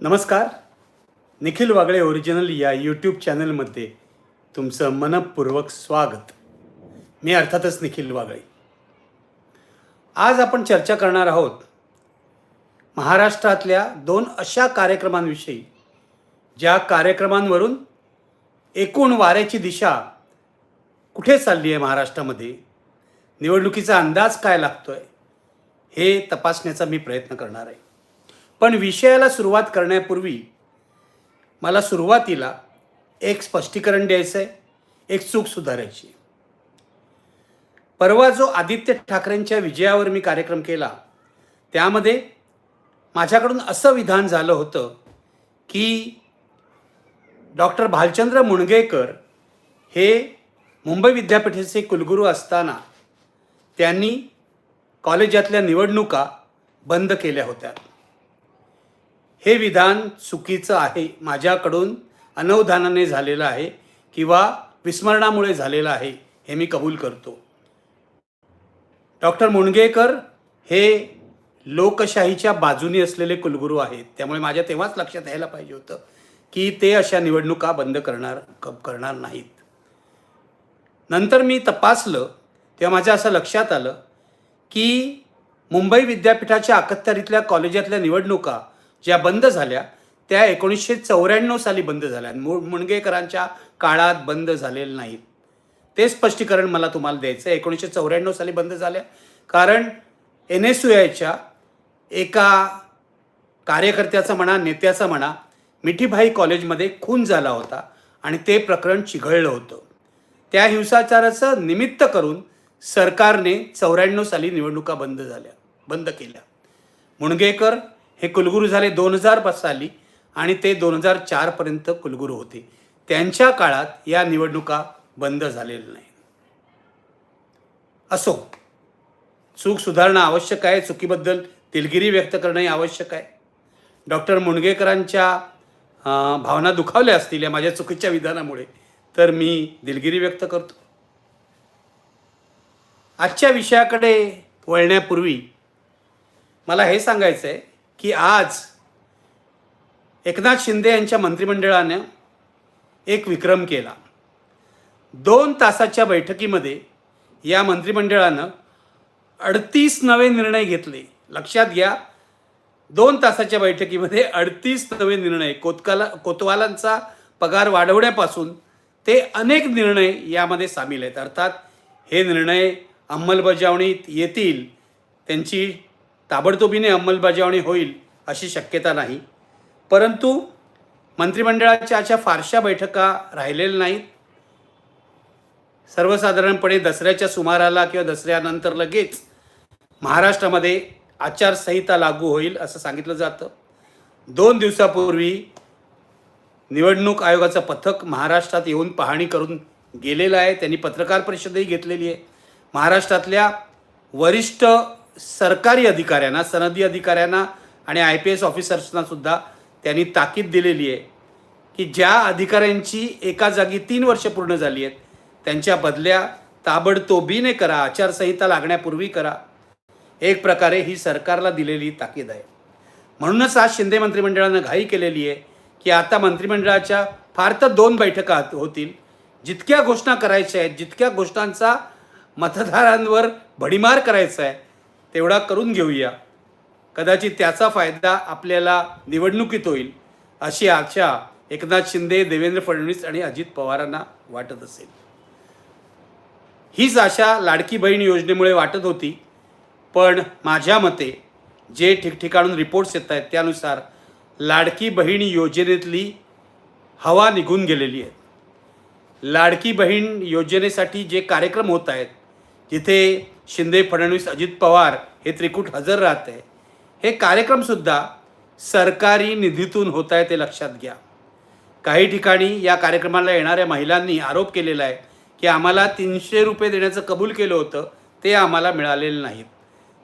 नमस्कार. निखिल वागळे ओरिजिनल या यूट्यूब चॅनलमध्ये तुमचं मनपूर्वक स्वागत. मी अर्थातच निखिल वागळे. आज आपण चर्चा करणार आहोत महाराष्ट्रातल्या दोन अशा कार्यक्रमांविषयी ज्या कार्यक्रमांवरून एकूण वाऱ्याची दिशा कुठे चालली आहे महाराष्ट्रामध्ये निवडणुकीचा अंदाज काय लागतो आहे हे तपासण्याचा मी प्रयत्न करणार आहे. पण विषयाला सुरुवात करण्यापूर्वी मला सुरुवातीला एक स्पष्टीकरण द्यायचं आहे एक चूक सुधारायची परवा जो आदित्य ठाकरेंच्या विजयावर मी कार्यक्रम केला त्यामध्ये माझ्याकडून असं विधान झालं होतं की डॉक्टर भालचंद्र मुणगेकर हे मुंबई विद्यापीठाचे कुलगुरू असताना त्यांनी कॉलेजातल्या निवडणुका बंद केल्या होत्या. हे विधान चुकीचं आहे माझ्याकडून अनवधानाने झालेलं आहे किंवा विस्मरणामुळे झालेलं आहे हे मी कबूल करतो. डॉक्टर मुणगेकर हे लोकशाहीच्या बाजूनी असलेले कुलगुरू आहेत. त्यामुळे माझ्या तेव्हाच लक्षात यायला पाहिजे होतं की ते अशा निवडणुका बंद करणार करणार नाहीत. नंतर मी तपासलं तेव्हा माझ्या असं लक्षात आलं की मुंबई विद्यापीठाच्या अखत्यारीतल्या कॉलेजातल्या निवडणुका ज्या बंद झाल्या त्या एकोणीसशे चौऱ्याण्णव साली बंद झाल्या. मु मुणगेकरांच्या काळात बंद झालेल्या नाहीत. ते स्पष्टीकरण मला तुम्हाला द्यायचं आहे एकोणीसशे चौऱ्याण्णव साली बंद झाल्या. कारण एन एस यू आयच्या एका कार्यकर्त्याचा म्हणा नेत्याचा म्हणा मिठीभाई कॉलेजमध्ये खून झाला होता आणि ते प्रकरण चिघळलं होतं. त्या हिंसाचाराचं निमित्त करून सरकारने चौऱ्याण्णव साली निवडणुका बंद झाल्या बंद केल्या. मुणगेकर हे कुलगुरू झाले दोन हजार साली आणि ते दोन हजार चारपर्यंत कुलगुरू होते. त्यांच्या काळात या निवडणुका बंद झालेल्या नाही असो चूक सुधारणं आवश्यक आहे चुकीबद्दल दिलगिरी व्यक्त करणंही आवश्यक आहे. डॉक्टर मुणगेकरांच्या भावना दुखावल्या असतील या माझ्या चुकीच्या विधानामुळे तर मी दिलगिरी व्यक्त करतो. आजच्या विषयाकडे वळण्यापूर्वी मला हे सांगायचं आहे की आज एकनाथ शिंदे यांच्या मंत्रिमंडळानं एक विक्रम केला. दोन तासाच्या बैठकीमध्ये या मंत्रिमंडळानं अडतीस नवे निर्णय घेतले. लक्षात घ्या दोन तासाच्या बैठकीमध्ये अडतीस नवे निर्णय कोतकाला कोतवालांचा पगार वाढवण्यापासून ते अनेक निर्णय यामध्ये सामील आहेत. अर्थात हे निर्णय अंमलबजावणीत येतील त्यांची ताबडतोबीने अंमलबजावणी होईल अशी शक्यता नाही. परंतु मंत्रिमंडळाच्या अशा फारशा बैठका राहिलेल्या नाहीत. सर्वसाधारणपणे दसऱ्याच्या सुमाराला किंवा दसऱ्यानंतर लगेच महाराष्ट्रामध्ये आचारसंहिता लागू होईल असं सांगितलं जातं. दोन दिवसापूर्वी निवडणूक आयोगाचं पथक महाराष्ट्रात येऊन पाहणी करून गेलेलं आहे. त्यांनी पत्रकार परिषदही घेतलेली आहे. महाराष्ट्रातल्या वरिष्ठ सरकारी अधिकाऱ्यांना सनदी अधिकाऱ्यांना आणि आय पी एस ऑफिसर्सना सुद्धा त्यांनी ताकीद दिलेली आहे की ज्या अधिकाऱ्यांची एका जागी तीन वर्ष पूर्ण झाली आहेत त्यांच्या बदल्या ताबडतोबीने करा आचारसंहिता लागण्यापूर्वी करा. एक प्रकारे ही सरकारला दिलेली ताकीद आहे. म्हणूनच आज शिंदे मंत्रिमंडळानं घाई केलेली आहे की आता मंत्रिमंडळाच्या फार तर दोन बैठका होतील. जितक्या घोषणा करायच्या आहेत जितक्या घोषणांचा मतदारांवर भडीमार करायचा आहे तेवढा करून घेऊया. कदाचित त्याचा फायदा आपल्याला निवडणुकीत होईल अशी आशा एकनाथ शिंदे देवेंद्र फडणवीस आणि अजित पवारांना वाटत असेल. हीच आशा लाडकी बहीण योजनेमुळे वाटत होती पण माझ्या मते जे ठिकठिकाणून रिपोर्ट्स येत आहेत त्यानुसार लाडकी बहीण योजनेतली हवा निघून गेलेली आहे. लाडकी बहीण योजनेसाठी जे कार्यक्रम होत आहेत जिथे शिंदे फडणवीस अजित पवार हे त्रिकूट हजर राहत आहे हे कार्यक्रमसुद्धा सरकारी निधीतून होत आहे ते लक्षात घ्या. काही ठिकाणी या कार्यक्रमाला येणाऱ्या महिलांनी आरोप केलेला आहे की आम्हाला तीनशे रुपये देण्याचं कबूल केलं होतं ते आम्हाला मिळालेलं नाहीत.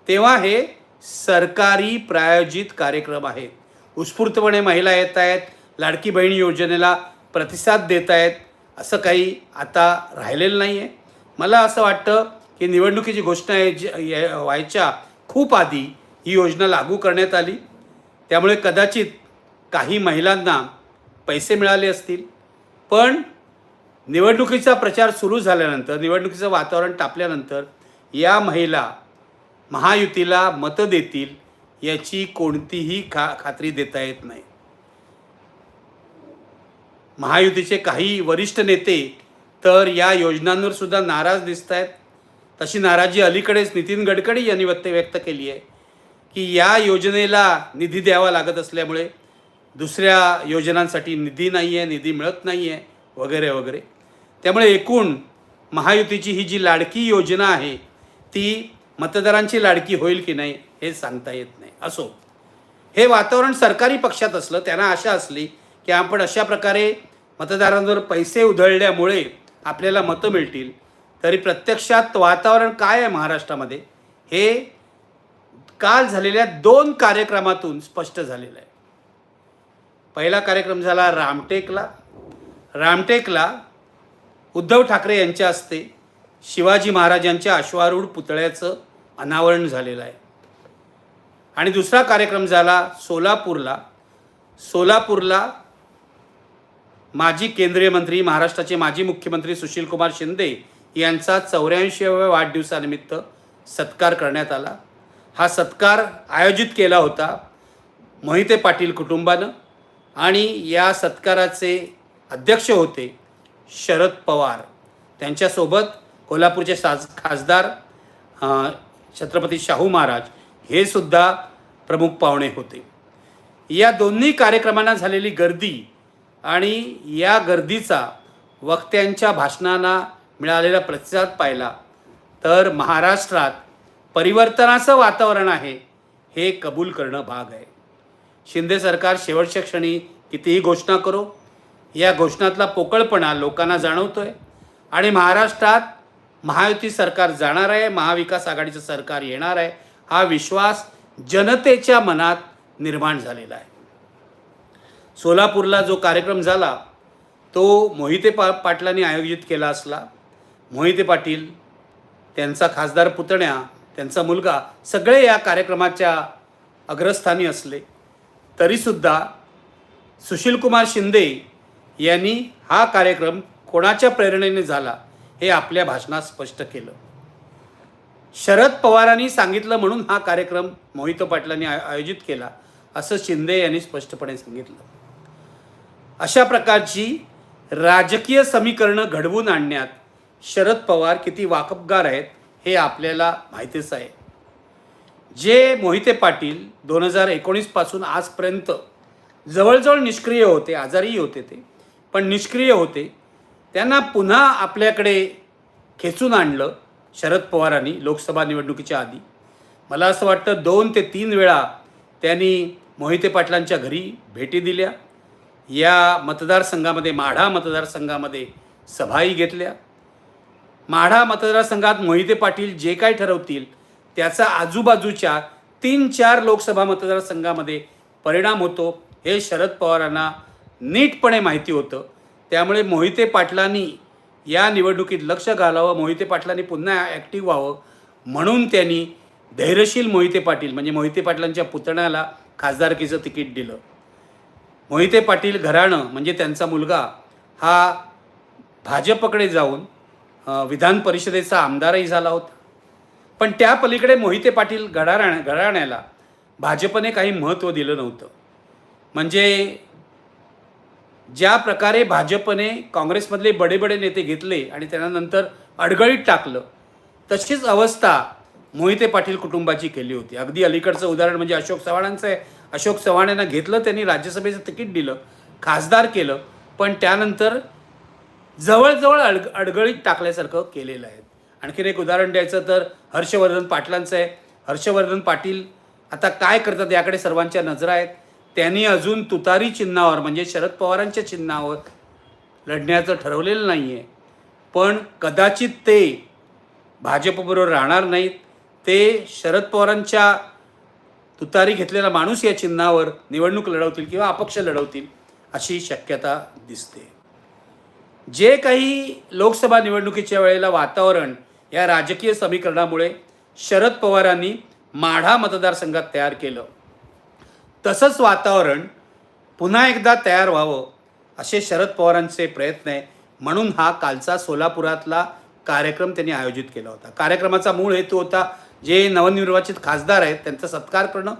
तेव्हा हे सरकारी प्रायोजित कार्यक्रम आहेत उत्स्फूर्तपणे महिला येत आहेत लाडकी बहीण योजनेला प्रतिसाद देत आहेत असं काही आता राहिलेलं नाही आहे मला असं वाटतं की निवडणुकीची घोषणा आहे जी- व्हायच्या खूप आधी ही योजना लागू करण्यात आली. त्यामुळे कदाचित काही महिलांना पैसे मिळाले असतील. पण निवडणुकीचा प्रचार सुरू झाल्यानंतर निवडणुकीचं वातावरण तापल्यानंतर या महिला महायुतीला मतं देतील याची कोणतीही खा खात्री देता येत नाही. महायुतीचे काही वरिष्ठ नेते तर या योजनांवर सुद्धा नाराज दिसत आहेत तशी नाराजी अलीकडेच नितीन गडकरी यांनी व्यक्त व्यक्त केली आहे की या योजनेला निधी द्यावा लागत असल्यामुळे दुसऱ्या योजनांसाठी निधी नाही आहे निधी मिळत नाही आहे वगैरे वगैरे. त्यामुळे एकूण महायुतीची ही जी लाडकी योजना आहे ती मतदारांची लाडकी होईल की नाही हे सांगता येत नाही. असो. हे वातावरण सरकारी पक्षात असलं त्यांना आशा असली की आपण अशा प्रकारे मतदारांवर पैसे उधळल्यामुळे आपल्याला मतं मिळतील तरी प्रत्यक्षात वातावरण काय आहे महाराष्ट्रामध्ये? हे काल झालेल्या दोन कार्यक्रमातून स्पष्ट झालेलं आहे. पहिला कार्यक्रम झाला रामटेकला. रामटेकला उद्धव ठाकरे यांच्या हस्ते शिवाजी महाराजांच्या अश्वारूढ पुतळ्याचं अनावरण झालेलं आहे. आणि दुसरा कार्यक्रम झाला सोलापूरला. सोलापूरला माजी केंद्रीय मंत्री महाराष्ट्राचे माजी मुख्यमंत्री सुशीलकुमार शिंदे यांचा चौऱ्याऐंशीव्या वाढदिवसानिमित्त सत्कार करण्यात आला. हा सत्कार आयोजित केला होता मोहिते पाटील कुटुंबानं आणि या सत्काराचे अध्यक्ष होते शरद पवार. त्यांच्यासोबत कोल्हापूरचे साज खासदार छत्रपती शाहू महाराज हे सुद्धा प्रमुख पाहुणे होते. या दोन्ही कार्यक्रमांना झालेली गर्दी आणि या गर्दीचा वक्त्यांच्या भाषणांना मिळालेला प्रतिसाद पाहिला. तर महाराष्ट्रात परिवर्तनाचं वातावरण आहे हे कबूल करणं भाग आहे. शिंदे सरकार शेवटच्या क्षणी कितीही घोषणा करो या घोषणातला पोकळपणा लोकांना जाणवतो आहे आणि महाराष्ट्रात महायुती सरकार जाणार आहे महाविकास आघाडीचं सरकार येणार आहे हा विश्वास जनतेच्या मनात निर्माण झालेला आहे. सोलापूरला जो कार्यक्रम झाला तो मोहिते पा पाटलांनी आयोजित केला असला मोहिते पाटील त्यांचा खासदार पुतण्या त्यांचा मुलगा सगळे या कार्यक्रमाच्या अग्रस्थानी असले. तरीसुद्धा सुशीलकुमार शिंदे यांनी हा कार्यक्रम कोणाच्या प्रेरणेने झाला हे आपल्या भाषणात स्पष्ट केलं. शरद पवारांनी सांगितलं म्हणून हा कार्यक्रम मोहित पाटलांनी आय- आयोजित केला असं शिंदे यांनी स्पष्टपणे सांगितलं. अशा प्रकारची राजकीय समीकरणं घडवून आणण्यात शरद पवार किती वाकबगार आहेत हे आपल्याला माहितीच आहे. जे मोहिते पाटील दोन हजार एकोणीसपासून आजपर्यंत जवळजवळ निष्क्रिय होते आजारीही होते ते पण निष्क्रिय होते त्यांना पुन्हा आपल्याकडे खेचून आणलं शरद पवारांनी लोकसभा निवडणुकीच्या आधी. मला असं वाटतं दोन ते तीन वेळा त्यांनी मोहिते पाटलांच्या घरी भेटी दिल्या या मतदारसंघामध्ये माढा मतदारसंघामध्ये सभाही घेतल्या माढा मतदारसंघात मोहिते पाटील जे काय ठरवतील त्याचा आजूबाजूच्या तीन चार लोकसभा मतदारसंघामध्ये परिणाम होतो हे शरद पवारांना नीटपणे माहिती होतं. त्यामुळे मोहिते पाटलांनी या निवडणुकीत लक्ष घालावं मोहिते पाटलांनी पुन्हा ॲक्टिव्ह व्हावं म्हणून त्यांनी धैर्यशील मोहिते पाटील म्हणजे मोहिते पाटलांच्या पुतण्याला खासदारकीचं तिकीट दिलं. मोहिते पाटील घराणं म्हणजे त्यांचा मुलगा हा भाजपकडे जाऊन विधान परिषदेचा आमदारही झाला होता. पण त्या पलीकडे मोहिते पाटील घराण्या घराण्याला भाजपने काही महत्त्व दिलं नव्हतं. म्हणजे ज्या प्रकारे भाजपने काँग्रेसमधले बडे बडे नेते घेतले आणि त्यानंतर अडगळीत टाकलं तशीच अवस्था मोहिते पाटील कुटुंबाची केली होती. अगदी अलीकडचं उदाहरण म्हणजे अशोक चव्हाणांचं आहे. अशोक चव्हाण यांना घेतलं त्यांनी राज्यसभेचं तिकीट दिलं खासदार केलं पण त्यानंतर जवळजवळ अड अडगळीत टाकल्यासारखं केलेलं आहे. आणखीन एक उदाहरण द्यायचं तर हर्षवर्धन पाटलांचं आहे. हर्षवर्धन पाटील आता काय करतात याकडे सर्वांच्या नजरा आहेत. त्यांनी अजून तुतारी चिन्हावर म्हणजे शरद पवारांच्या चिन्हावर लढण्याचं ठरवलेलं नाही आहे पण कदाचित ते भाजपबरोबर राहणार नाहीत. ते शरद पवारांच्या तुतारी घेतलेला माणूस या चिन्हावर निवडणूक लढवतील किंवा अपक्ष लढवतील अशी शक्यता दिसते. जे काही लोकसभा निवडणुकीच्या वेळेला वातावरण या राजकीय समीकरणामुळे शरद पवारांनी माढा मतदारसंघात तयार केलं. तसंच वातावरण पुन्हा एकदा तयार व्हावं असे शरद पवारांचे प्रयत्न आहे म्हणून हा कालचा सोलापुरातला कार्यक्रम त्यांनी आयोजित केला होता. कार्यक्रमाचा मूळ हेतू होता जे नवनिर्वाचित खासदार आहेत त्यांचा सत्कार करणं.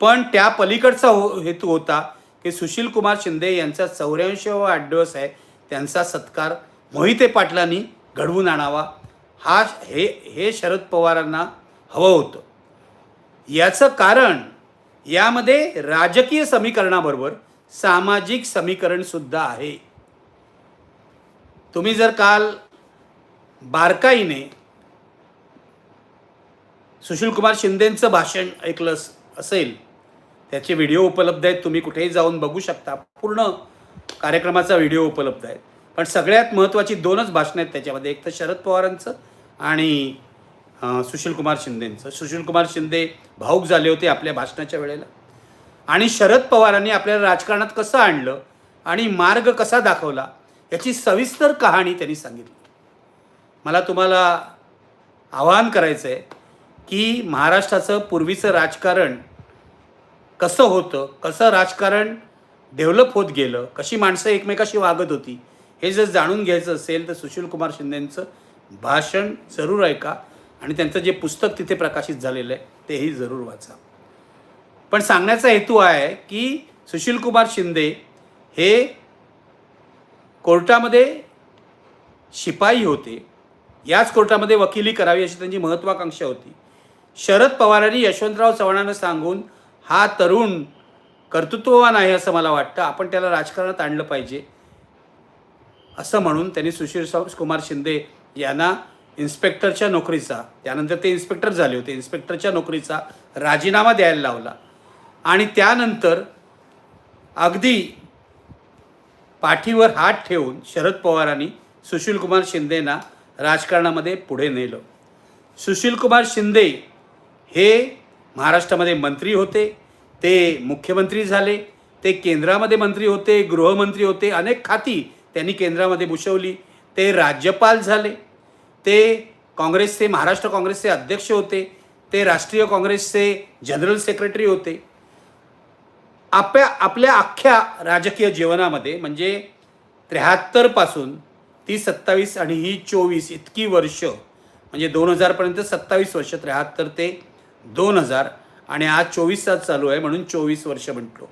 पण त्या पलीकडचा हो हेतू होता की सुशीलकुमार शिंदे यांचा चौऱ्याऐंशी वाढदिवस आहे त्यांचा सत्कार मोहिते पाटलांनी घडवून आणावा. हा हे हे शरद पवारांना हवं होतं. याचं कारण यामध्ये राजकीय समीकरणाबरोबर सामाजिक समीकरणसुद्धा आहे. तुम्ही जर काल बारकाईने सुशीलकुमार शिंदेंचं भाषण ऐकलं असेल त्याचे व्हिडिओ उपलब्ध आहेत तुम्ही कुठेही जाऊन बघू शकता. पूर्ण कार्यक्रमाचा व्हिडिओ उपलब्ध आहे पण सगळ्यात महत्त्वाची दोनच भाषणं आहेत त्याच्यामध्ये. एक तर शरद पवारांचं आणि सुशीलकुमार शिंदेंचं. सुशीलकुमार शिंदे भाऊक झाले होते आपल्या भाषणाच्या वेळेला. आणि शरद पवारांनी आपल्याला राजकारणात कसं आणलं आणि मार्ग कसा दाखवला याची सविस्तर कहाणी त्यांनी सांगितली. मला तुम्हाला आवाहन करायचं आहे की महाराष्ट्राचं पूर्वीचं राजकारण कसं होतं कसं राजकारण डेव्हलप होत गेलं कशी माणसं एकमेकाशी वागत होती हे जर जाणून घ्यायचं असेल तर सुशीलकुमार शिंदेंचं भाषण जरूर ऐका आणि त्यांचं जे पुस्तक तिथे प्रकाशित झालेलं आहे तेही जरूर वाचा. पण सांगण्याचा हेतू आहे की सुशीलकुमार शिंदे हे कोर्टामध्ये शिपाई होते. याच कोर्टामध्ये वकिली करावी अशी त्यांची महत्त्वाकांक्षा होती. शरद पवारांनी यशवंतराव चव्हाणांना सांगून हा तरुण कर्तृत्ववान आहे असं मला वाटतं. आपण त्याला राजकारणात आणलं पाहिजे. असं म्हणून त्यांनी सुशील कुमार शिंदे यांना इन्स्पेक्टरच्या नोकरीचा त्यानंतर ते इन्स्पेक्टर झाले होते. इन्स्पेक्टरच्या नोकरीचा राजीनामा द्यायला लावला. आणि त्यानंतर अगदी पाठीवर हात ठेवून शरद पवारांनी सुशीलकुमार शिंदेना राजकारणामध्ये पुढे नेलं. सुशीलकुमार शिंदे हे महाराष्ट्रामध्ये मंत्री होते. ते मुख्यमंत्री झाले ते केंद्रामध्ये मंत्री होते गृहमंत्री होते अनेक खाती त्यांनी केंद्रामध्ये भूषवली. ते राज्यपाल झाले ते काँग्रेसचे महाराष्ट्र काँग्रेसचे अध्यक्ष होते ते राष्ट्रीय काँग्रेसचे जनरल सेक्रेटरी होते. आपल्या आपल्या अख्ख्या राजकीय जीवनामध्ये म्हणजे त्र्याहत्तरपासून ती सत्तावीस आणि ही चोवीस इतकी वर्ष म्हणजे दोन हजारपर्यंत सत्तावीस वर्ष त्र्याहत्तर ते दोन हजार आणि आज चोवीस तास चालू आहे म्हणून चोवीस वर्ष म्हटलो.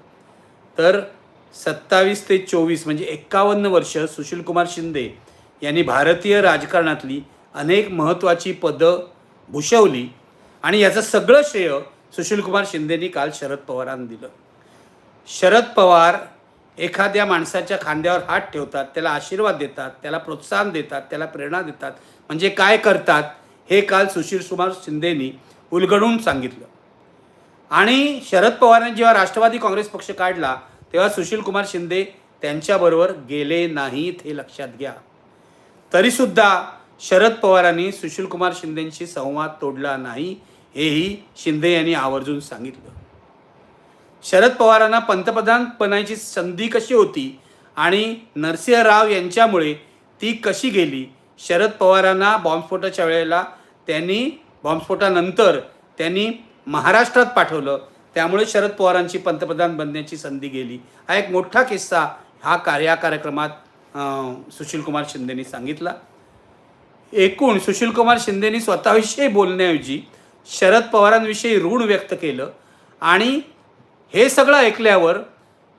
तर सत्तावीस ते चोवीस म्हणजे एक्कावन्न वर्ष सुशीलकुमार शिंदे यांनी भारतीय राजकारणातली अनेक महत्त्वाची पदं भूषवली आणि याचं सगळं श्रेय सुशीलकुमार शिंदेनी काल शरद पवारांना दिलं. शरद पवार एखाद्या माणसाच्या खांद्यावर हात ठेवतात त्याला आशीर्वाद देतात त्याला प्रोत्साहन देतात त्याला प्रेरणा देतात. म्हणजे काय करतात हे काल सुशील कुमार शिंदेनी उलगडून सांगितलं. आणि शरद पवारांनी जेव्हा राष्ट्रवादी काँग्रेस पक्ष काढला तेव्हा सुशील कुमार शिंदे त्यांच्याबरोबर गेले नाहीत हे लक्षात घ्या. तरीसुद्धा शरद पवारांनी सुशीलकुमार शिंदेंशी संवाद तोडला नाही हेही शिंदे यांनी आवर्जून सांगितलं. शरद पवारांना पंतप्रधानपणाची संधी कशी होती आणि नरसिंह राव यांच्यामुळे ती कशी गेली? शरद पवारांना बॉम्बस्फोटाच्या वेळेला त्यांनी बॉम्बस्फोटानंतर त्यांनी महाराष्ट्रात पाठवलं त्यामुळे शरद पवारांची पंतप्रधान बनण्याची संधी गेली. हा एक मोठा किस्सा हा कार्य या कार्यक्रमात सुशीलकुमार शिंदेनी सांगितला. एकूण सुशीलकुमार शिंदेनी स्वतःविषयी बोलण्याऐवजी शरद पवारांविषयी ऋण व्यक्त केलं आणि हे सगळं ऐकल्यावर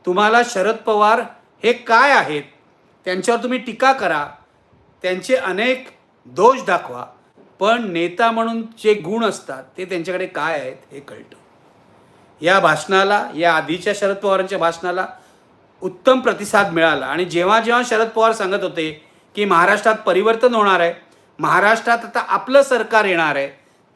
तुम्हाला शरद पवार हे काय आहेत त्यांच्यावर तुम्ही टीका करा त्यांचे अनेक दोष दाखवा. पण नेता म्हणून जे गुण असतात ते त्यांच्याकडे काय आहेत हे कळतं. या भाषणाला या आधीच्या शरद पवारांच्या भाषणाला उत्तम प्रतिसाद मिळाला. आणि जेव्हा जेव्हा शरद पवार सांगत होते की महाराष्ट्रात परिवर्तन होणार आहे महाराष्ट्रात आता आपलं सरकार येणार आहे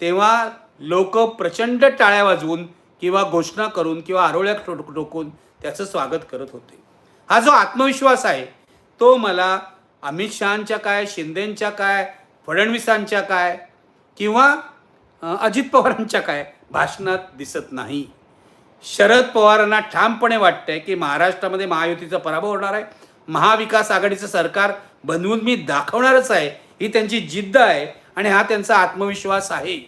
तेव्हा लोक प्रचंड टाळ्या वाजवून किंवा घोषणा करून किंवा आरोळ्या ठोक ठोकून त्याचं स्वागत करत होते. हा जो आत्मविश्वास आहे तो मला अमित शहांच्या काय शिंदेंच्या काय फडणवीसांच्या काय किंवा अजित पवारांच्या काय भाषणात दिसत नाही. शरद पवारांना ठामपणे वाटतंय की महाराष्ट्रामध्ये महायुतीचा पराभव होणार आहे. महाविकास आघाडीचं सरकार बनवून मी दाखवणारच आहे. ही त्यांची जिद्द आहे आणि हा त्यांचा आत्मविश्वास आहे.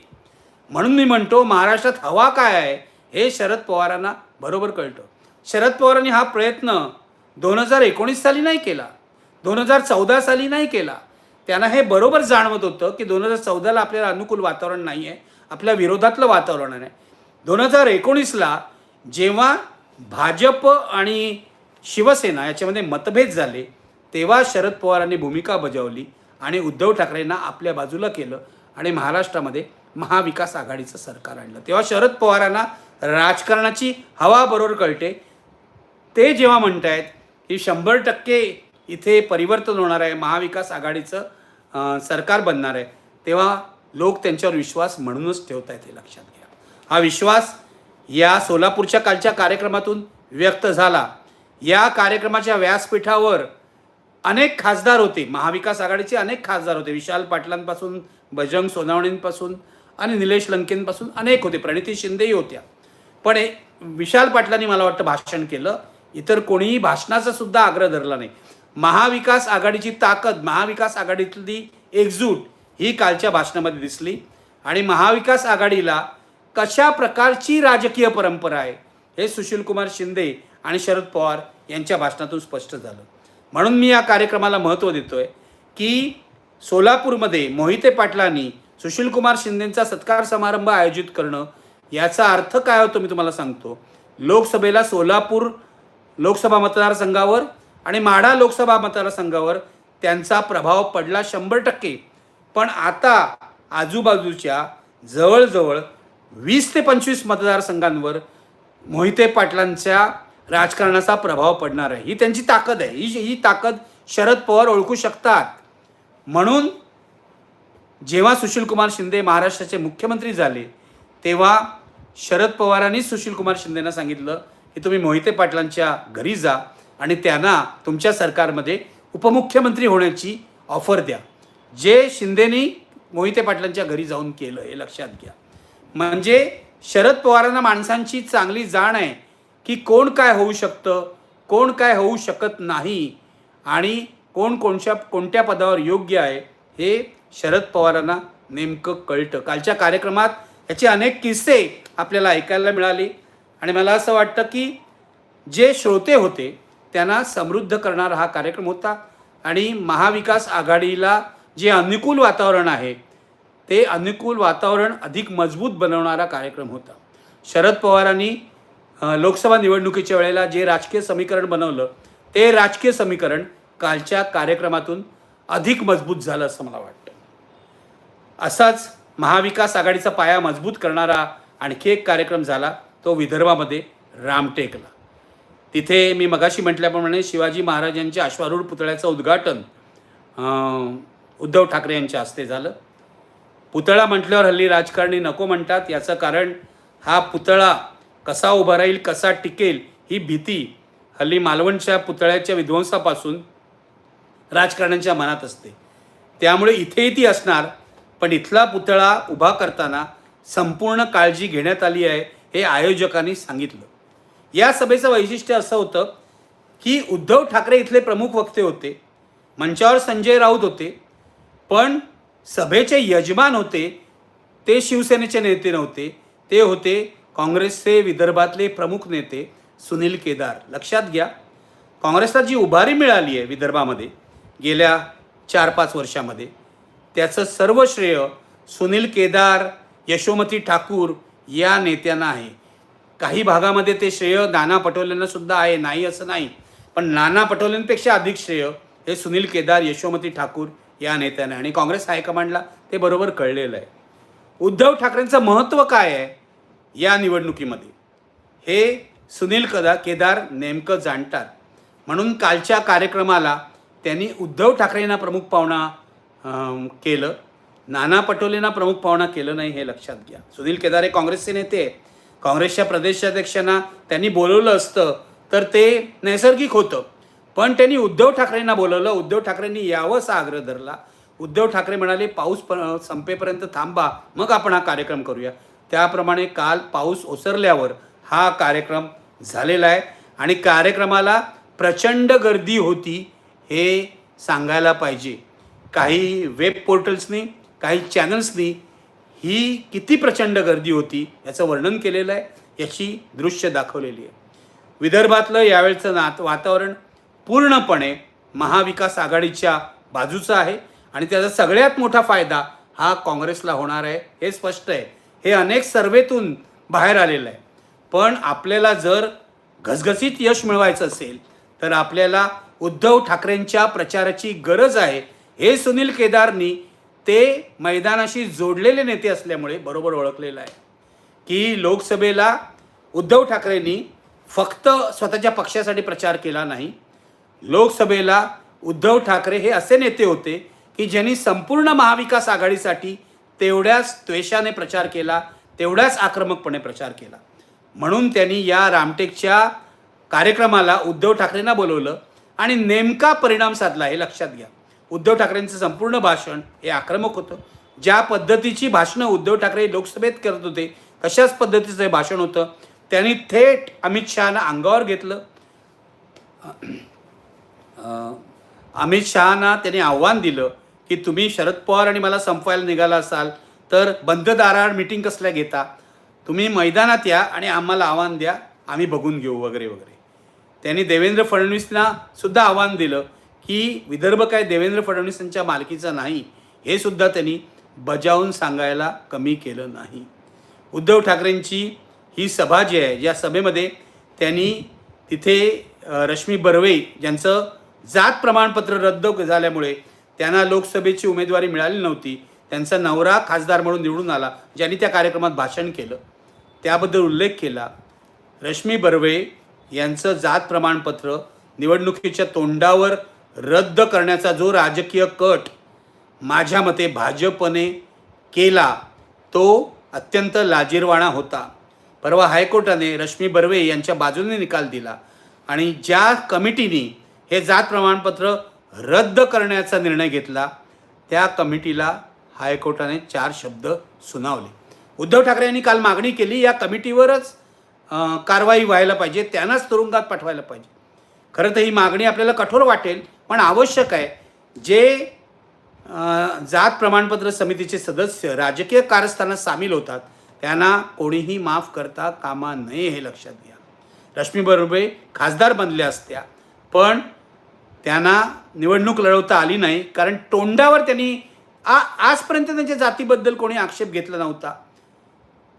म्हणून मी म्हणतो महाराष्ट्रात हवा काय आहे हे शरद पवारांना बरोबर कळतं. शरद पवारांनी हा प्रयत्न दोन हजार एकोणीस साली नाही केला. दोन हजार चौदा साली नाही केला. त्यांना हे बरोबर जाणवत होतं की दोन हजार चौदाला आपल्याला अनुकूल वातावरण नाही आहे आपल्या विरोधातलं वातावरण आहे. दोन हजार एकोणीसला जेव्हा भाजप आणि शिवसेना याच्यामध्ये मतभेद झाले तेव्हा शरद पवारांनी भूमिका बजावली आणि उद्धव ठाकरेंना आपल्या बाजूला केलं आणि महाराष्ट्रामध्ये महाविकास आघाडीचं सरकार आणलं. तेव्हा शरद पवारांना राजकारणाची हवा बरोबर कळते. ते जेव्हा म्हणत आहेत की शंभर टक्के इथे परिवर्तन होणार आहे महाविकास आघाडीचं सरकार बनणार आहे तेव्हा लोक त्यांच्यावर विश्वास म्हणूनच ठेवत आहेत हे लक्षात घ्या. हा विश्वास या सोलापूरच्या कालच्या कार्यक्रमातून व्यक्त झाला. या कार्यक्रमाच्या व्यासपीठावर अनेक खासदार होते महाविकास आघाडीचे अनेक खासदार होते विशाल पाटलांपासून बजरंग सोनावणेंपासून आणि निलेश लंकेंपासून अनेक होते प्रणिती शिंदेही होत्या. पण विशाल पाटलांनी मला वाटतं भाषण केलं इतर कोणीही भाषणाचा सुद्धा आग्रह धरला नाही. महाविकास आघाडीची ताकद महाविकास आघाडीतली एकजूट ही कालच्या भाषणामध्ये दिसली. आणि महाविकास आघाडीला कशा प्रकारची राजकीय परंपरा आहे हे सुशीलकुमार शिंदे आणि शरद पवार यांच्या भाषणातून स्पष्ट झालं. म्हणून मी या कार्यक्रमाला महत्त्व देतोय की सोलापूरमध्ये मोहिते पाटलांनी सुशीलकुमार शिंदेंचा सत्कार समारंभ आयोजित करणं याचा अर्थ काय होतो मी तुम्हाला सांगतो. लोकसभेला सोलापूर लोकसभा मतदारसंघावर आणि माढा लोकसभा मतदारसंघावर त्यांचा प्रभाव पडला शंभर टक्के. पण आता आजूबाजूच्या जवळजवळ वीस ते पंचवीस मतदारसंघांवर मोहिते पाटलांच्या राजकारणाचा प्रभाव पडणार आहे. ही त्यांची ताकद आहे. ही ही ताकद शरद पवार ओळखू शकतात. म्हणून जेव्हा सुशीलकुमार शिंदे महाराष्ट्राचे मुख्यमंत्री झाले तेव्हा शरद पवारांनी सुशीलकुमार शिंदेना सांगितलं की तुम्ही मोहिते पाटलांच्या घरी जा. आणि त्यांना तुमच्या सरकारमध्ये उपमुख्यमंत्री होण्याची ऑफर द्या. जे शिंदेनी मोहिते पाटलांच्या घरी जाऊन केलं हे लक्षात घ्या. म्हणजे शरद पवारांना माणसांची चांगली जाण आहे की कोण काय होऊ शकतं कोण काय होऊ शकत नाही आणि कोण कोणत्या कोणत्या पदावर योग्य आहे हे शरद पवारांना नेमकं कळतं. कालच्या कार्यक्रमात याचे अनेक किस्से आपल्याला ऐकायला मिळाले आणि मला असं वाटतं की जे श्रोते होते त्यांना समृद्ध करणारा हा कार्यक्रम होता. आणि महाविकास आघाडीला जे अनुकूल वातावरण आहे ते अनुकूल वातावरण अधिक मजबूत बनवणारा कार्यक्रम होता. शरद पवारांनी लोकसभा निवडणुकीच्या वेळेला जे राजकीय समीकरण बनवलं ते राजकीय समीकरण कालच्या कार्यक्रमातून अधिक मजबूत झालं असं मला वाटतं. असाच महाविकास आघाडीचा पाया मजबूत करणारा आणखी एक कार्यक्रम झाला तो विदर्भामध्ये रामटेकला. तिथे मी मगाशी म्हटल्याप्रमाणे शिवाजी महाराजांच्या अश्वारूढ पुतळ्याचं उद्घाटन उद्धव ठाकरे यांच्या हस्ते झालं. पुतळा म्हटल्यावर हल्ली राजकारणी नको म्हणतात याचं कारण हा पुतळा कसा उभा राहील कसा टिकेल ही भीती हल्ली मालवणच्या पुतळ्याच्या विध्वंसापासून राजकारण्यांच्या मनात असते. त्यामुळे इथेही ती असणार पण इथला पुतळा उभा करताना संपूर्ण काळजी घेण्यात आली आहे हे आयोजकांनी सांगितलं. या सभेचं वैशिष्ट्य असं होतं की उद्धव ठाकरे इथले प्रमुख वक्ते होते मंचावर संजय राऊत होते पण सभेचे यजमान होते ते शिवसेनेचे नेते नव्हते. ते होते काँग्रेसचे विदर्भातले प्रमुख नेते सुनील केदार. लक्षात घ्या काँग्रेसला जी उभारी मिळाली आहे विदर्भामध्ये गेल्या चार पाच वर्षामध्ये त्याचं सर्व श्रेय सुनील केदार यशोमती ठाकूर या नेत्यांना आहे. काही भागामध्ये ते श्रेय नाना पटोलेंना सुद्धा आहे नाही असं नाही. पण नाना पटोलेंपेक्षा अधिक श्रेय हे सुनील केदार यशोमती ठाकूर या नेत्यांना आणि काँग्रेस हायकमांडला ते बरोबर कळलेलं आहे. उद्धव ठाकरेंचं महत्त्व काय आहे या निवडणुकीमध्ये? हे सुनील कदा केदार नेमकं जाणतात. म्हणून कालच्या कार्यक्रमाला त्यांनी उद्धव ठाकरेंना प्रमुख पाहुणा केलं. नाना पटोलेंना प्रमुख पाहुणा केलं नाही हे लक्षात घ्या. सुनील केदार हे काँग्रेसचे नेते आहे. काँग्रेसच्या प्रदेशाध्यक्षांना त्यांनी बोलवलं असतं तर ते नैसर्गिक होतं. पण त्यांनी उद्धव ठाकरेंना बोलवलं उद्धव ठाकरेंनी यावं असा आग्रह धरला. उद्धव ठाकरे म्हणाले पाऊस प संपेपर्यंत थांबा मग आपण हा कार्यक्रम करूया. त्याप्रमाणे काल पाऊस ओसरल्यावर हा कार्यक्रम झालेला आहे आणि कार्यक्रमाला प्रचंड गर्दी होती हे सांगायला पाहिजे. काही वेब पोर्टल्सनी काही चॅनल्सनी ही किती प्रचंड गर्दी होती याचं वर्णन केलेलं आहे याची दृश्य दाखवलेली आहे. विदर्भातलं यावेळचं नात वातावरण पूर्णपणे महाविकास आघाडीच्या बाजूचं आहे आणि त्याचा सगळ्यात मोठा फायदा हा काँग्रेसला होणार आहे हे स्पष्ट आहे. हे अनेक सर्वेतून बाहेर आलेलं आहे. पण आपल्याला जर घसघसीत यश मिळवायचं असेल तर आपल्याला उद्धव ठाकरेंच्या प्रचाराची गरज आहे हे सुनील केदारनी ते मैदानाशी जोडलेले नेते असल्यामुळे बरोबर ओळखलेलं आहे. की लोकसभेला उद्धव ठाकरेंनी फक्त स्वतःच्या पक्षासाठी प्रचार केला नाही. लोकसभेला उद्धव ठाकरे हे असे नेते होते की ज्यांनी संपूर्ण महाविकास आघाडीसाठी तेवढ्याच त्वेषाने प्रचार केला तेवढ्याच आक्रमकपणे प्रचार केला. म्हणून त्यांनी या रामटेकच्या कार्यक्रमाला उद्धव ठाकरेंना बोलवलं आणि नेमका परिणाम साधला हे लक्षात घ्या. उद्धव ठाकरेंचं संपूर्ण भाषण हे आक्रमक होतं. ज्या पद्धतीची भाषणं उद्धव ठाकरे लोकसभेत करत होते तशाच पद्धतीचं हे भाषण होतं. त्यांनी थेट अमित शहाना अंगावर घेतलं. अमित शहाना त्यांनी आव्हान दिलं की तुम्ही शरद पवार आणि मला संपवायला निघाला असाल तर बंद दाराआड मिटिंग कसल्या घेता? तुम्ही मैदानात या आणि आम्हाला आव्हान द्या आम्ही बघून घेऊ वगैरे वगैरे. त्यांनी देवेंद्र फडणवीसना सुद्धा आव्हान दिलं. ही विदर्भ काय देवेंद्र फडणवीसांच्या मालकीचा नाही हे सुद्धा त्यांनी बजावून सांगायला कमी केलं नाही. उद्धव ठाकरेंची ही सभा जी आहे या सभेमध्ये त्यांनी तिथे रश्मी बर्वे ज्यांचं जात प्रमाणपत्र रद्द झाल्यामुळे त्यांना लोकसभेची उमेदवारी मिळाली नव्हती. त्यांचा नवरा खासदार म्हणून निवडून आला ज्यांनी त्या कार्यक्रमात भाषण केलं. त्याबद्दल उल्लेख केला. रश्मी बर्वे यांचं जात प्रमाणपत्र निवडणुकीच्या तोंडावर रद्द करण्याचा जो राजकीय कट माझ्या मते भाजपने केला तो अत्यंत लाजीरवाणा होता. परवा हायकोर्टाने रश्मी बर्वे यांच्या बाजूने निकाल दिला आणि ज्या कमिटीने हे जात प्रमाणपत्र रद्द करण्याचा निर्णय घेतला त्या कमिटीला हायकोर्टाने चार शब्द सुनावले. उद्धव ठाकरे यांनी काल मागणी केली या कमिटीवरच कारवाई व्हायला पाहिजे त्यांनाच तुरुंगात पाठवायला पाहिजे. खरं तर ही मागणी आपल्याला कठोर वाटेल पण आवश्यक आहे जे जात प्रमाणपत्र समितीचे सदस्य राजकीय कारस्थानात सामील होतात त्यांना कोणीही माफ करता कामा नये हे लक्षात घ्या. रश्मी बर्वे खासदार बनल्या असत्या पण त्यांना निवडणूक लढवता आली नाही कारण तोंडावर त्यांनी आ आजपर्यंत त्यांच्या जातीबद्दल कोणी आक्षेप घेतला नव्हता.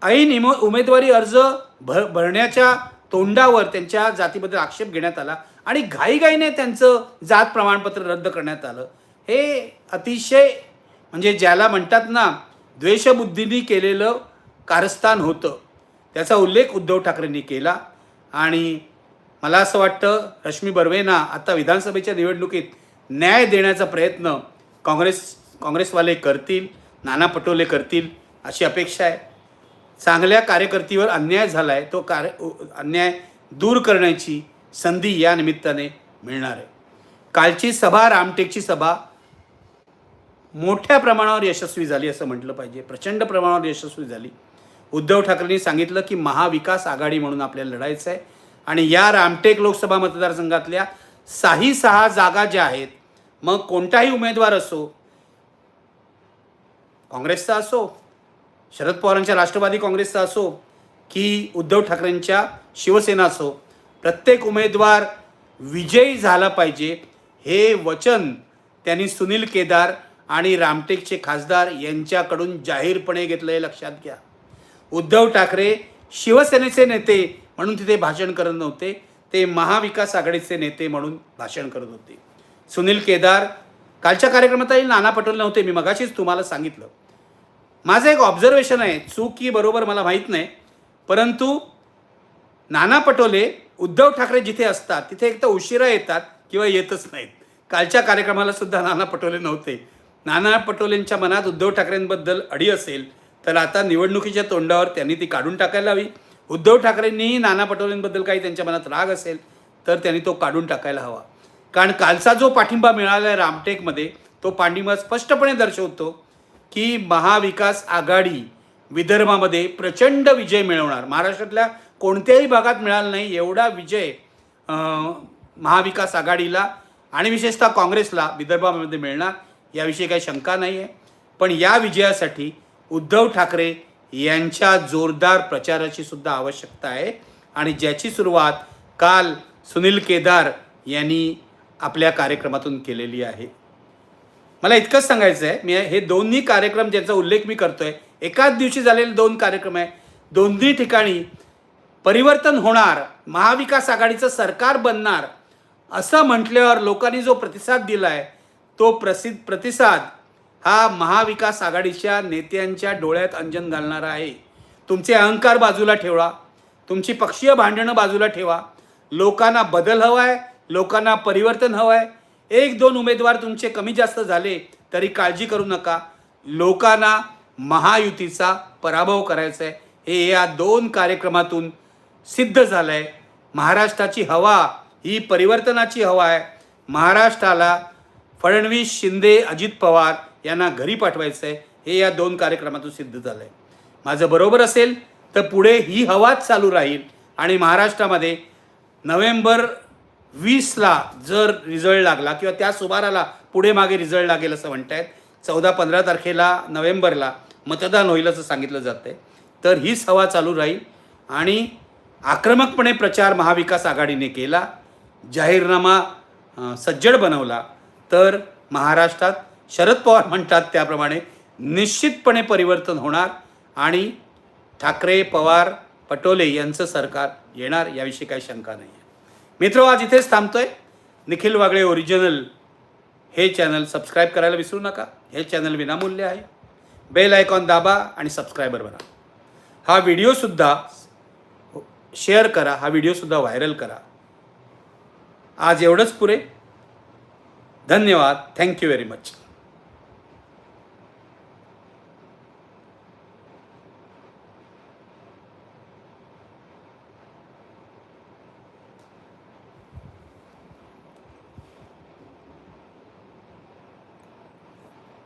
ऐन उमेदवारी अर्ज भर भरण्याच्या तोंडावर त्यांच्या जातीबद्दल आक्षेप घेण्यात आला. आणि घाईघाईने त्यांचं जात प्रमाणपत्र रद्द करण्यात आलं. हे अतिशय म्हणजे ज्याला म्हणतात ना द्वेषबुद्धीने केलेलं कारस्थान होतं. त्याचा उल्लेख उद्धव ठाकरेंनी केला. आणि मला असं वाटतं रश्मी बर्वेना आता विधानसभेच्या निवडणुकीत न्याय देण्याचा प्रयत्न काँग्रेस काँग्रेसवाले करतील नाना पटोले करतील अशी अपेक्षा आहे. चांगल्या कार्यकर्तीवर अन्याय झाला आहे तो कार्य अन्याय दूर करण्याची संधी या निमित्ताने मिळणार. आहे कालची सभा रामटेकची सभा मोठ्या प्रमाणावर यशस्वी झाली असं म्हटलं पाहिजे. प्रचंड प्रमाणावर यशस्वी झाली. उद्धव ठाकरेंनी सांगितलं की महाविकास आघाडी म्हणून आपल्याला लढायचं आहे आणि या रामटेक लोकसभा मतदारसंघातल्या साही सहा जागा ज्या आहेत मग कोणताही उमेदवार असो काँग्रेसचा असो शरद पवारांच्या राष्ट्रवादी काँग्रेसचा असो की उद्धव ठाकरेंच्या शिवसेना असो प्रत्येक उमेदवार विजयी झाला पाहिजे हे वचन त्यांनी सुनील केदार आणि रामटेकचे खासदार यांच्याकडून जाहीरपणे घेतलं हे लक्षात घ्या. उद्धव ठाकरे शिवसेनेचे नेते म्हणून तिथे भाषण करत नव्हते. ते महाविकास आघाडीचे नेते म्हणून भाषण करत होते. सुनील केदार कालच्या कार्यक्रमातही नाना पटोले नव्हते. मी मगाशीच तुम्हाला सांगितलं. माझं एक ऑब्झर्वेशन आहे. चूक की बरोबर मला माहीत नाही. परंतु नाना पटोले उद्धव ठाकरे जिथे असतात तिथे एक तर उशिरा येतात किंवा येतच नाहीत. कालच्या कार्यक्रमाला सुद्धा नाना पटोले नव्हते. नाना पटोलेंच्या मनात उद्धव ठाकरेंबद्दल अडी असेल तर आता निवडणुकीच्या तोंडावर त्यांनी ती काढून टाकायला हवी. उद्धव ठाकरेंनीही नाना पटोलेंबद्दल काही त्यांच्या मनात राग असेल तर त्यांनी तो काढून टाकायला हवा. कारण कालचा जो पाठिंबा मिळाला आहे रामटेकमध्ये तो पाठिंबा स्पष्टपणे दर्शवतो की महाविकास आघाडी विदर्भामध्ये प्रचंड विजय मिळवणार. महाराष्ट्रातल्या कोणत्याही भागात मिळाला नाही एवढा विजय महाविकास आघाडीला आणि विशेषतः काँग्रेसला विदर्भामध्ये मिळणार याविषयी काही शंका नाही आहे पण या विजयासाठी उद्धव ठाकरे यांच्या जोरदार प्रचाराची सुद्धा आवश्यकता आहे आणि ज्याची सुरुवात काल सुनील केदार यांनी आपल्या कार्यक्रमातून केलेली आहे. मला इतकंच सांगायचं आहे मी हे दोन्ही कार्यक्रम ज्यांचा उल्लेख मी करतोय एकाच दिवशी झालेले दोन कार्यक्रम आहे. दोन्ही ठिकाणी परिवर्तन होणार महाविकास आघाडीचं सरकार बनणार असं म्हटल्यावर लोकांनी जो प्रतिसाद दिला आहे तो प्रसिद्ध प्रतिसाद हा महाविकास आघाडीच्या नेत्यांच्या डोळ्यात अंजन घालणारा आहे. तुमचे अहंकार बाजूला ठेवा तुमची पक्षीय भांडणं बाजूला ठेवा. लोकांना बदल हवा आहे लोकांना परिवर्तन हवं आहे एक दोन उमेदवार तुमचे कमी जास्त झाले तरी काळजी करू नका. लोकांना महायुतीचा पराभव करायचा आहे हे या दोन कार्यक्रमातून सिद्ध झालं आहे महाराष्ट्राची हवा ही परिवर्तनाची हवा आहे. महाराष्ट्राला फडणवीस शिंदे अजित पवार यांना घरी पाठवायचं आहे हे या दोन कार्यक्रमातून सिद्ध झालं आहे माझं बरोबर असेल तर पुढे ही हवाच चालू राहील. आणि महाराष्ट्रामध्ये नोव्हेंबर वीसला जर रिझल्ट लागला किंवा त्या सुमाराला पुढे मागे रिझल्ट लागेल असं म्हणतायत चौदा पंधरा तारखेला नोव्हेंबरला मतदान होईल असं सांगितलं जातं आहे तर हीच हवा चालू राहील. आणि आक्रमकपणे प्रचार महाविकास आघाडीने केला जाहीरनामा सज्जड बनवला तर महाराष्ट्रात शरद पवार म्हणतात त्याप्रमाणे निश्चितपणे परिवर्तन होणार आणि ठाकरे पवार पटोले यांचं सरकार येणार याविषयी काही शंका नाही आहे मित्र आज इथेच थांबतोय. निखिल वागळे ओरिजिनल हे चॅनल सबस्क्राईब करायला विसरू नका. हे चॅनल विनामूल्य आहे. बेल आयकॉन दाबा आणि सबस्क्रायबर बना हा व्हिडिओसुद्धा शेअर करा हा व्हिडिओसुद्धा व्हायरल करा. आज एवढंच पुरे. धन्यवाद. Thank you very much